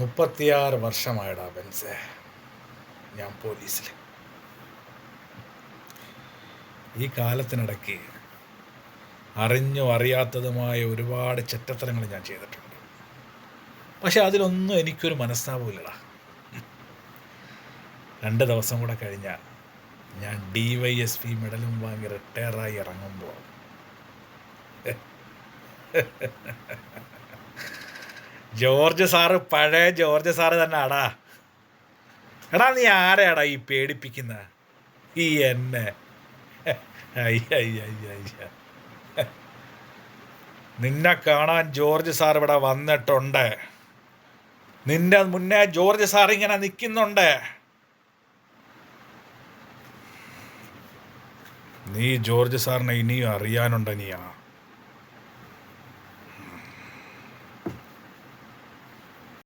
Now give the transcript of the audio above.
മുപ്പത്തിയാറ് വർഷമായടാ ബെൻസേ. ഞാൻ പോലീസിൽ ഈ കാലത്തിനിടയ്ക്ക് അറിഞ്ഞോ അറിയാത്തതുമായ ഒരുപാട് ചെറ്റത്തരങ്ങൾ ഞാൻ ചെയ്തിട്ടുണ്ട്. പക്ഷെ അതിലൊന്നും എനിക്കൊരു മനസ്താപമില്ലടാ രണ്ട് ദിവസം കൂടെ കഴിഞ്ഞാൽ ഞാൻ ഡി വൈ എസ് പി മെഡലും വാങ്ങി റിട്ടയറായി ഇറങ്ങുമ്പോൾ. ജോർജ് സാറ് പഴയ ജോർജ് സാറ് തന്നെ ആടാ എടാ നീ ആരെയാടാ ഈ പേടിപ്പിക്കുന്ന? ഈ എന്നെ. നിന്നെ കാണാൻ ജോർജ് സാർ ഇവിടെ വന്നിട്ടുണ്ട്. നിന്റെ മുന്നേ ജോർജ് സാർ ഇങ്ങനെ നിൽക്കുന്നുണ്ട് നീ ജോർജ് സാറിനെ ഇനിയും അറിയാനുണ്ട് നീയാ